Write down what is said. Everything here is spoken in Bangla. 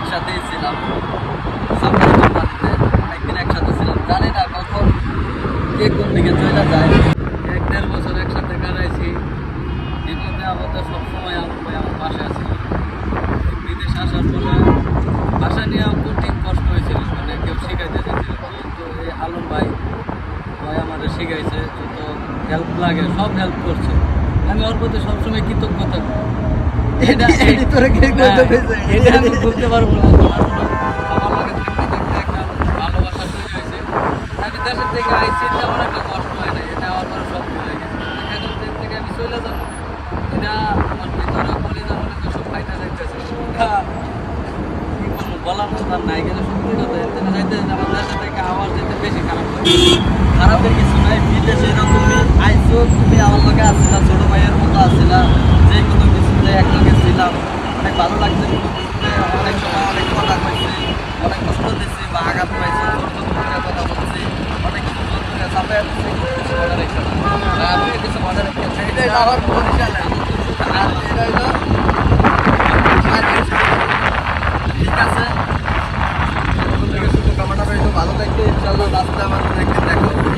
ছিলাম। সামনে একদিন একসাথে ছিলাম। জানি না কখন কে কোন দিকে চলে যায়। এক দেড় বছর একসাথে কাটাইছি। বিপদে আপদে সবসময় আমার আমার পাশে আছিল বিদেশ আসার পরে ভাষা নিয়ে কঠিন কষ্ট হয়েছিল মানে কেউ শিখাইতে চাইছিল কিন্তু এই আলম ভাই ভাই আমাদের শিখাইছে, যত হেল্প লাগে, সব হেল্প করছে। আমি ওর প্রতি সবসময় কৃতজ্ঞতা এটা এটি কইতে হ্যাঁ? এটা আমি বলতে পারব না। দেশের থেকে আইসি তেমন একটা কষ্ট হয় এটা আমার সব গেছে এখন দেশ থেকে আমি চলে যাব। এটা আমার ভিতরে বলি না মনে সব ফাইটা যাইতেছে। কি বলব বলার কথা নাই। কিন্তু সত্যি কথা এখানে যাইতে আমার দেশের থেকে আওয়াজ যেতে বেশি খারাপ লাগে। খারাপের কিছু নাই বিদেশে এরকম আমার লোকে আসছিল ছোটো ভাইয়ের মতো আসছিল যে কোনো কিছুতে একলগে গেছিলাম অনেক ভালো লাগছে অনেক সময় অনেক কথা পাইছি অনেক কষ্ট দিচ্ছি বা আঘাত পাইছি কথা বলছি, অনেক কিছু চাপে কিছু আমার ঠিক আছে। শুধু কামনা ভালো থাকতে ইনশাল্লাহ রাস্তা আমার দেখো